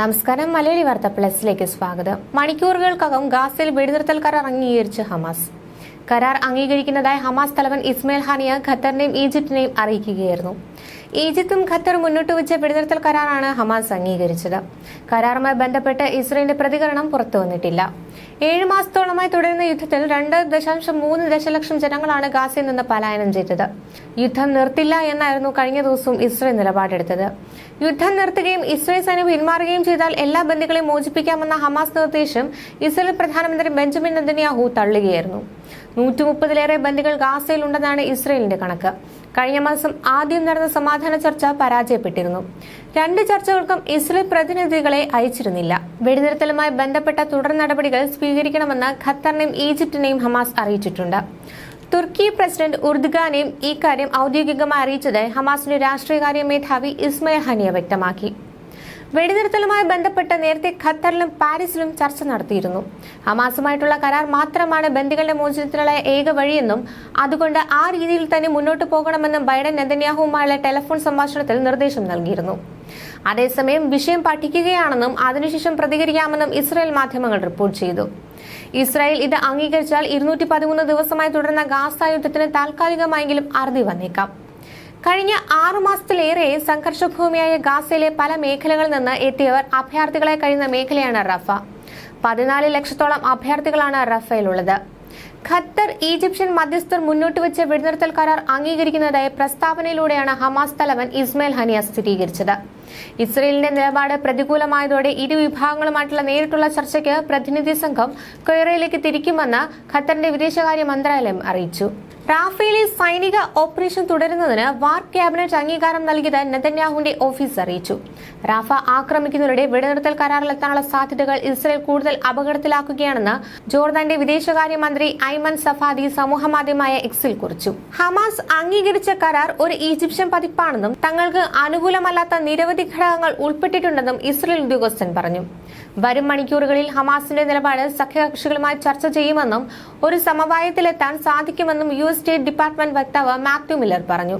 നമസ്കാരം. മലയാളി വാർത്ത പ്ലസിലേക്ക് സ്വാഗതം. മണിക്കൂറുകൾക്കകം ഗാസയിൽ വെടിനിർത്തൽ കരാർ അംഗീകരിച്ച് ഹമാസ്. കരാർ അംഗീകരിക്കുന്നതായി ഹമാസ് തലവൻ ഇസ്മയിൽ ഹാനിയ ഖത്തറിനെയും ഈജിപ്തിനെയും അറിയിക്കുകയായിരുന്നു. ഈജിപ്തും ഖത്തറും മുന്നോട്ട് വെച്ച വെടിനിർത്തൽ കരാറാണ് ഹമാസ് അംഗീകരിച്ചത്. കരാറുമായി ബന്ധപ്പെട്ട് ഇസ്രയേലിന്റെ പ്രതികരണം പുറത്തു വന്നിട്ടില്ല. ഏഴ് മാസത്തോളമായി തുടരുന്ന യുദ്ധത്തിൽ രണ്ട് ദശാംശം മൂന്ന് ദശലക്ഷം ജനങ്ങളാണ് ഗാസയിൽ നിന്ന് പലായനം ചെയ്തത്. യുദ്ധം നിർത്തില്ല എന്നായിരുന്നു കഴിഞ്ഞ ദിവസവും ഇസ്രയേൽ നിലപാടെടുത്തത്. യുദ്ധം നിർത്തുകയും ഇസ്രയേൽ സൈന്യം പിന്മാറുകയും ചെയ്താൽ എല്ലാ ബന്ധികളെയും മോചിപ്പിക്കാമെന്ന ഹമാസ് നിർദ്ദേശം ഇസ്രയേൽ പ്രധാനമന്ത്രി ബെഞ്ചമിൻ നെതന്യാഹു തള്ളുകയായിരുന്നു. നൂറ്റി ബന്ധികൾ ബന്ദികൾ ഗാസയിലുണ്ടെന്നാണ് ഇസ്രയേലിന്റെ കണക്ക്. കഴിഞ്ഞ മാസം ആദ്യം നടന്ന സമാധാന ചർച്ച പരാജയപ്പെട്ടിരുന്നു. രണ്ട് ചർച്ചകൾക്കും ഇസ്രയേൽ പ്രതിനിധികളെ അയച്ചിരുന്നില്ല. വെടിനിർത്തലുമായി ബന്ധപ്പെട്ട തുടർ നടപടികൾ സ്വീകരിക്കണമെന്ന് ഖത്തറിനെയും ഈജിപ്തിനെയും ഹമാസ് അറിയിച്ചിട്ടുണ്ട്. തുർക്കി പ്രസിഡന്റ് ഉർദ്ഗാനെയും ഇക്കാര്യം ഔദ്യോഗികമായി അറിയിച്ചതായി ഹമാസിന്റെ രാഷ്ട്രീയകാര്യ മേധാവി ഇസ്മയ ഹനിയ വ്യക്തമാക്കി. വെടിനിർത്തലുമായി ബന്ധപ്പെട്ട് നേരത്തെ ഖത്തറിലും പാരീസിലും ചർച്ച നടത്തിയിരുന്നു. ഹമാസുമായിട്ടുള്ള കരാർ മാത്രമാണ് ബന്ദികളുടെ മോചനത്തിനുള്ള ഏക വഴിയെന്നും അതുകൊണ്ട് ആ രീതിയിൽ തന്നെ മുന്നോട്ട് പോകണമെന്നും ബൈഡൻ നെതന്യാഹുവുമായുള്ള ടെലിഫോൺ സംഭാഷണത്തിൽ നിർദ്ദേശം നൽകിയിരുന്നു. അതേസമയം വിഷയം പഠിക്കുകയാണെന്നും അതിനുശേഷം പ്രതികരിക്കാമെന്നും ഇസ്രായേൽ മാധ്യമങ്ങൾ റിപ്പോർട്ട് ചെയ്തു. ഇസ്രായേൽ ഇത് അംഗീകരിച്ചാൽ ഇരുന്നൂറ്റി പതിമൂന്ന് ദിവസമായി തുടർന്ന ഗാസ യുദ്ധത്തിന് താൽക്കാലികമായെങ്കിലും അറുതി വന്നേക്കാം. കഴിഞ്ഞ ആറു മാസത്തിലേറെ സംഘർഷഭൂമിയായ ഗാസയിലെ പല മേഖലകളിൽ നിന്ന് എത്തിയവർ അഭയാർത്ഥികളെ കഴിയുന്ന മേഖലയാണ് റഫ. പതിനാല് ലക്ഷത്തോളം അഭയാർത്ഥികളാണ് റഫയിലുള്ളത്. ഖത്തർ ഈജിപ്ഷ്യൻ മധ്യസ്ഥർ മുന്നോട്ട് വെച്ച വെടിനിർത്തൽ കരാർ അംഗീകരിക്കുന്നതായി പ്രസ്താവനയിലൂടെയാണ് ഹമാസ് തലവൻ ഇസ്മയിൽ ഹനിയ സ്ഥിരീകരിച്ചത്. ഇസ്രയേലിന്റെ നിലപാട് പ്രതികൂലമായതോടെ ഇരു വിഭാഗങ്ങളുമായിട്ടുള്ള നേരിട്ടുള്ള ചർച്ചയ്ക്ക് പ്രതിനിധി സംഘം കൊയ്റയിലേക്ക് തിരിക്കുമെന്ന് ഖത്തറിന്റെ വിദേശകാര്യ മന്ത്രാലയം അറിയിച്ചു. റാഫേലിൽ സൈനിക ഓപ്പറേഷൻ തുടരുന്നതിന് വാർ ക്യാബിനറ്റ് അംഗീകാരം നൽകിയത് നെതന്യാഹുവിന്റെ ഓഫീസ് അറിയിച്ചു. റാഫ ആക്രമിക്കുന്നവരുടെ വെടിനിർത്തൽ കരാറിലെത്താനുള്ള സാധ്യതകൾ ഇസ്രയേൽ കൂടുതൽ അപകടത്തിലാക്കുകയാണെന്ന് ജോർദാന്റെ വിദേശകാര്യമന്ത്രി ഐമൻ സഫാദി സമൂഹമാധ്യമമായ എക്സിൽ കുറിച്ചു. ഹമാസ് അംഗീകരിച്ച കരാർ ഒരു ഈജിപ്ഷ്യൻ പതിപ്പാണെന്നും തങ്ങൾക്ക് അനുകൂലമല്ലാത്ത നിരവധി ഘടകങ്ങൾ ഉൾപ്പെട്ടിട്ടുണ്ടെന്നും ഇസ്രയേൽ ഉദ്യോഗസ്ഥൻ പറഞ്ഞു. വരും മണിക്കൂറുകളിൽ ഹമാസിന്റെ നിലപാട് സഖ്യകക്ഷികളുമായി ചർച്ച ചെയ്യുമെന്നും ഒരു സമവായത്തിലെത്താൻ സാധിക്കുമെന്നും യു എസ് സ്റ്റേറ്റ് ഡിപ്പാർട്ട്മെന്റ് വക്താവ് മാത്യു മില്ലർ പറഞ്ഞു.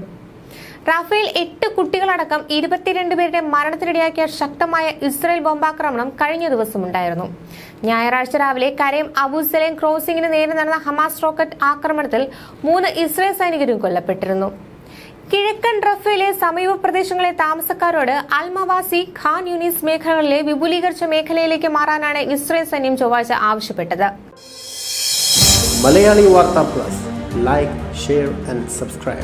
റാഫേൽ എട്ട് കുട്ടികളടക്കം ഇരുപത്തിരണ്ട് പേരുടെ മരണത്തിനിടയാക്കിയ ശക്തമായ ഇസ്രയേൽ ബോംബാക്രമണം കഴിഞ്ഞ ദിവസമുണ്ടായിരുന്നു. ഞായറാഴ്ച രാവിലെ കരയം അബുസലേം ക്രോസിംഗിന് നേരെ നടന്ന ഹമാസ് റോക്കറ്റ് ആക്രമണത്തിൽ മൂന്ന് ഇസ്രയേൽ സൈനികരും കൊല്ലപ്പെട്ടിരുന്നു. കിഴക്കൻ റഫേലെ സമീപ പ്രദേശങ്ങളിലെ താമസക്കാരോട് അൽമവാസി ഖാൻ യൂണിസ് മേഖലകളിലെ വിപുലീകരിച്ച മേഖലയിലേക്ക് മാറാനാണ് ഇസ്രയേൽ സൈന്യം ചൊവ്വാഴ്ച ആവശ്യപ്പെട്ടത്. Malayali Vartha plus. Like share and subscribe